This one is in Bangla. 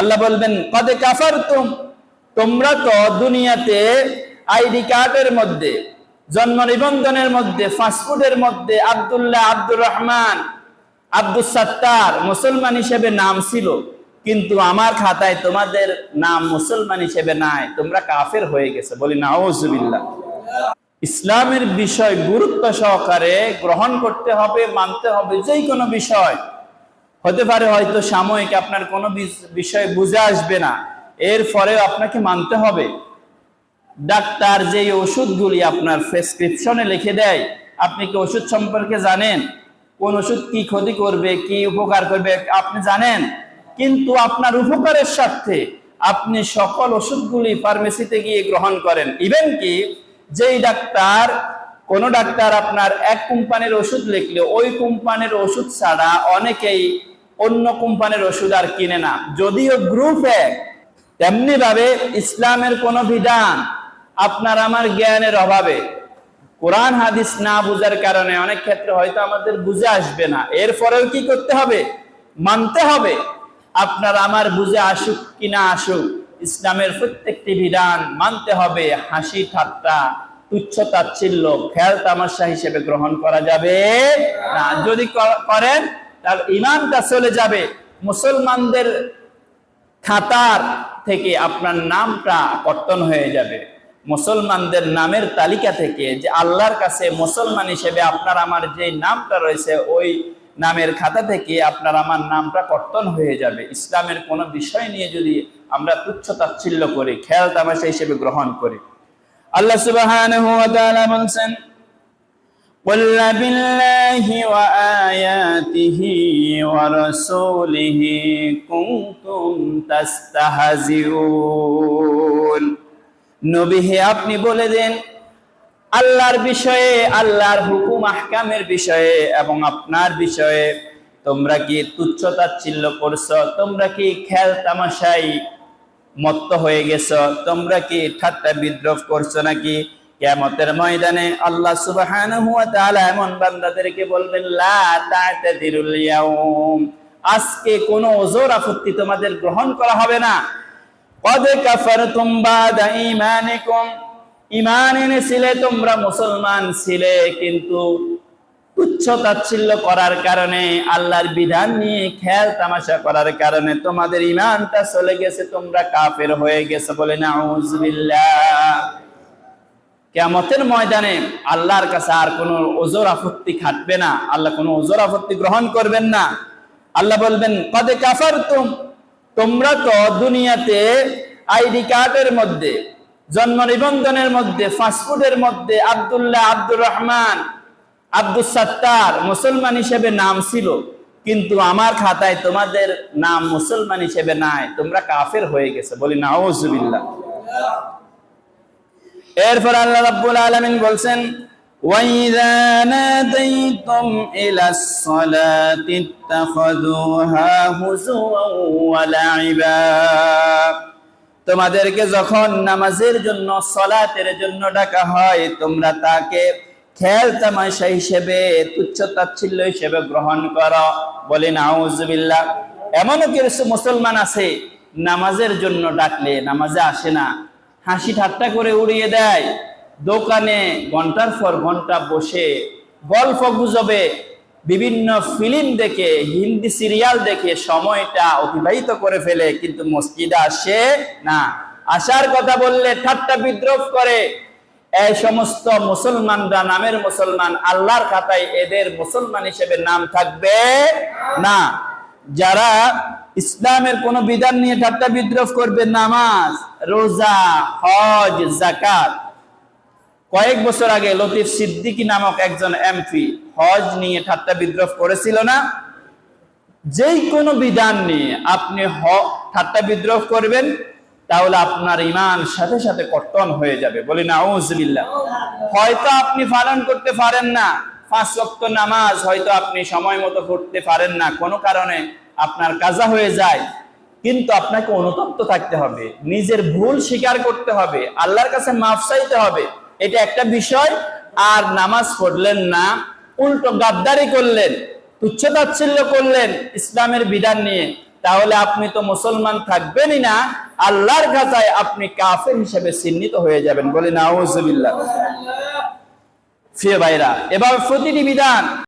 আল্লাহ বলবেন, কদে কাফার তুম তোমরা তো দুনিয়াতে আইডি কার্ডের মধ্যে, জন্ম নিবন্ধনের মধ্যে ফাস্টফুডের মধ্যে আব্দুল্লাহ আব্দুর রহমান আব্দুল সাত্তার মুসলমান হিসেবে নাম ছিল, কিন্তু আমার খাতায় তোমাদের নাম মুসলমান হিসেবে নাই, তোমরা কাফের হয়ে গেছে। বলি না ইসলামের বিষয় গুরুত্ব সহকারে গ্রহণ করতে হবে, মানতে হবে যেই কোনো বিষয়। হতে পারে হয়তো সাময়িক, আপনার কোনো বিষ- বিষয় বুঝে আসবে না। এর পরেও আপনাকে মানতে হবে। ডাক্তার যে ওষুধগুলি আপনার প্রেসক্রিপশনে লিখে দেয়, আপনি কি ওষুধ সম্পর্কে জানেন? কোন ওষুধ কি ক্ষতি করবে, কি উপকার করবে, আপনি জানেন? কিন্তু আপনার উপকারের স্বার্থে আপনি সকল ওষুধগুলি ফার্মেসিতে গিয়ে গ্রহণ করেন। ইভেন কি, যেই ডাক্তার, কোন ডাক্তার আপনার এক কোম্পানির ওষুধ লিখলে, ওই কোম্পানির ওষুধ ছাড়া অনেকেই অন্য কোম্পানির ওষুধ আর কিনে না। যদিও গ্রুপ তেমনি ভাবে ইসলামের কোন বিধান আপনার আমার জ্ঞানের অভাবে। কোরআন, হাদিস না বুঝার কারণে অনেক ক্ষেত্রে হয়তো আমাদের বুঝে আসবে না। এরপরেও কি করতে হবে? মানতে হবে। আপনার আমার বুঝে আসুক কি না আসুক, ইসলামের প্রত্যেকটি বিধান মানতে হবে। হাসি, ঠাট্টা, তুচ্ছ তাচ্ছিল্য, খেয়াল তামাশা হিসেবে গ্রহণ করা যাবে না। যদি করেন তাহলে ইমানটা চলে যাবে। মুসলমানদের খাতার থেকে আপনার নামটা কর্তন হয়ে যাবে। মুসলমানদের নামের তালিকা থেকে যে আল্লাহর কাছে মুসলমান হিসেবে আপনার আমার যে নামটা রয়েছে, ওই নামের খাতা থেকে আপনার আমার নামটা কর্তন হয়ে যাবে। ইসলামের কোনো বিষয় নিয়ে যদি আমরা তুচ্ছ তাচ্ছিল্য করি, খেয়াল তামাশা হিসেবে গ্রহণ করি। আল্লাহ বলছেন قل بالله وآياته ورسوله كنتم تستهزئون নবী হে আপনি বলে দেন আল্লাহর বিষয়ে আল্লাহর হুকুম আহকামের বিষয়ে এবং আপনার বিষয়ে তোমরা কি তুচ্ছ তাচ্ছিল্য করছো তোমরা কি খেল তামাশাই মত্ত হয়ে গেছো তোমরা কি ঠাট্টা বিদ্রোহ করছো নাকি কিয়ামতের ময়দানে আল্লাহ সুবহানাহু ওয়া তাআলা এমন বান্দাদেরকে বলবেন, লা আজকে কোনো ওজোর আপত্তি তোমাদের গ্রহণ করা হবে না। তোমরা মুসলমান ছিলে, কিন্তু করার কারণে, আল্লাহর বিধান নিয়ে তামাশা করার কারণে তোমাদের ইমানটা চলে গেছে, তোমরা কাফের হয়ে গেছে বলে না কেমতের ময়দানে আল্লাহর কাছে আর কোনো ওজোর আপত্তি খাটবে না। আল্লাহ কোনো ওজোর আপত্তি গ্রহণ করবেন না। আল্লাহ বলবেন, কদে কাফার তুম তোমরা তো দুনিয়াতে আইডি কার্ডের মধ্যে, জন্ম নিবন্ধনের মধ্যে ফাস্টফুডের মধ্যে আব্দুল্লাহ আব্দুর রহমান আব্দুল সাত্তার মুসলমান হিসেবে নাম ছিল। কিন্তু আমার খাতায় তোমাদের নাম মুসলমান হিসেবে নাই। তোমরা কাফের হয়ে গেছে। বলি না এরপর আল্লাহ রাব্বুল আলামিন বলছেন তোমাদেরকে যখন নামাজের জন্য, সলাতের জন্য ডাকা হয়, তোমরা তাকে খেল তামাশা হিসেবে, তুচ্ছ তাচ্ছিল্য হিসেবে গ্রহণ করো। বলেন আউজবিল্লা এমনও কিছু মুসলমান আছে, নামাজের জন্য ডাকলে, নামাজে আসে না। হাসি ঠাট্টা করে উড়িয়ে দেয়। দোকানে ঘণ্টার পর ঘণ্টা বসে গল্প গুজবে। বিভিন্ন ফিল্ম দেখে, হিন্দি সিরিয়াল দেখে সময়টা অতিবাহিত করে ফেলে, কিন্তু মসজিদে আসে না। আসার কথা বললে ঠাট্টা বিদ্রোহ করে। এই সমস্ত মুসলমানরা নামের মুসলমান, আল্লাহর খাতায় এদের মুসলমান হিসেবে নাম থাকবে না। যারা ইসলামের কোন বিধান নিয়ে ঠাট্টা বিদ্রোহ করবে নামাজ, রোজা, হজ জাকাত কয়েক বছর আগে লতিফ সিদ্দিকী নামক একজন এমপি হজ নিয়ে ঠাট্টা বিদ্রোহ করেছিল না? যেই কোনো বিধান নিয়ে আপনি ঠাট্টা বিদ্রোহ করবেন, তাহলে আপনার ইমান সাথে সাথে কর্তন হয়ে যাবে। বলি না বিল্লাহ হয়তো আপনি পালন করতে পারেন না। পাঁচ ওয়াক্ত নামাজ হয়তো আপনি সময় মতো পড়তে পারেন না। কোনো কারণে আপনার কাজা হয়ে যায়, কিন্তু আপনাকে অনুতপ্ত থাকতে হবে। নিজের ভুল স্বীকার করতে হবে, আল্লাহর কাছে মাফ চাইতে হবে, এটা একটা বিষয়। আর নামাজ পড়লেন না, উল্টো গাদ্দারি করলেন, তুচ্ছ তাচ্ছিল্য করলেন ইসলামের বিধান নিয়ে, তাহলে আপনি তো মুসলমান থাকবেনই না, আল্লাহর কাতায় আপনি কাফের হিসেবে চিহ্নিত হয়ে যাবেন বলে ভাইরা, এবার প্রতিটি বিধান